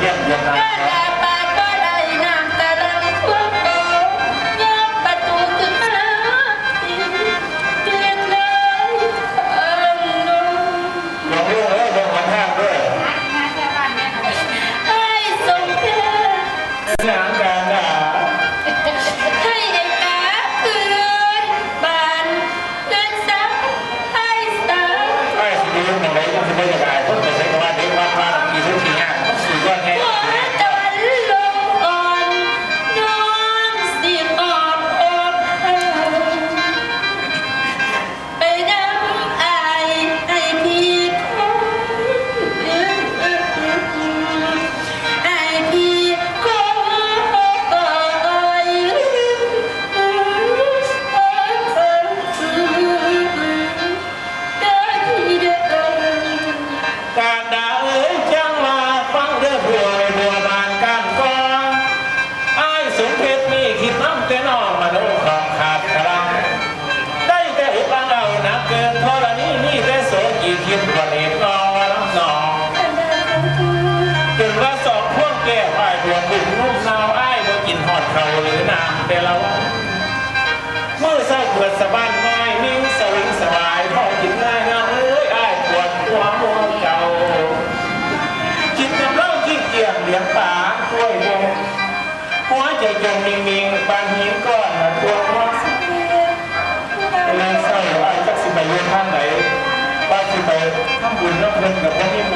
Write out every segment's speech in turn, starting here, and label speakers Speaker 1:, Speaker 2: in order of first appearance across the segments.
Speaker 1: again. อน้ำแต่ละวันเมื่อเศร้าเกิดสะบ้านม้อยนิ้วสลิงสบายพ่อกินง่ายงาเอ้ยอ้ายปวดขวามัวเก่ากินน้ำเล่าที่เกี่ยงเหลียงป่าห้วยวงหัวใจจมนิ่งๆปานหินก้อนตัวหัว
Speaker 2: นั่งเศร้า
Speaker 1: อ้ายจักสิไปเยือนท่านไหนป้าสิไปทำบุญน้ำเพลินกับพ่อพี่โม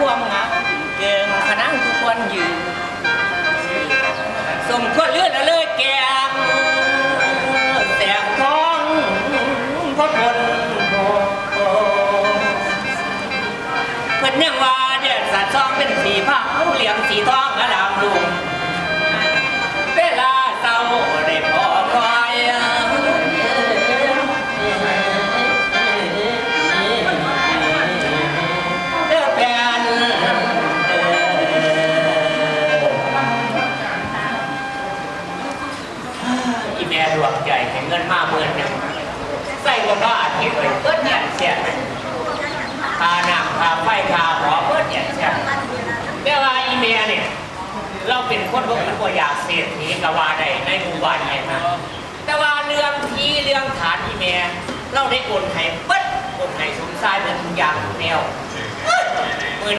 Speaker 3: คอยตะควงงาเกิงขนังทุกวันยืนสมควรเลือดละเลยแกงแสงทองพดทนโพเพิ่นยังว่าเดือดสัตว์ซองเป็นสีผ้าเหลี่ยมสีทอง นเสียค่าน้ำค่าไฟคาหอเกิดเนี่ยเสียแต่ว่าอีเมียเนี่ยเราเป็นคนพวกมันก็อยากเศรษฐีกว่าใดในหมู่บ้านไงนะแต่ว่าเรื่องที่เรื่องฐานอีเมียเราได้โอนให้เปิดโอนให้สมชายเป็นทุกอย่างแนว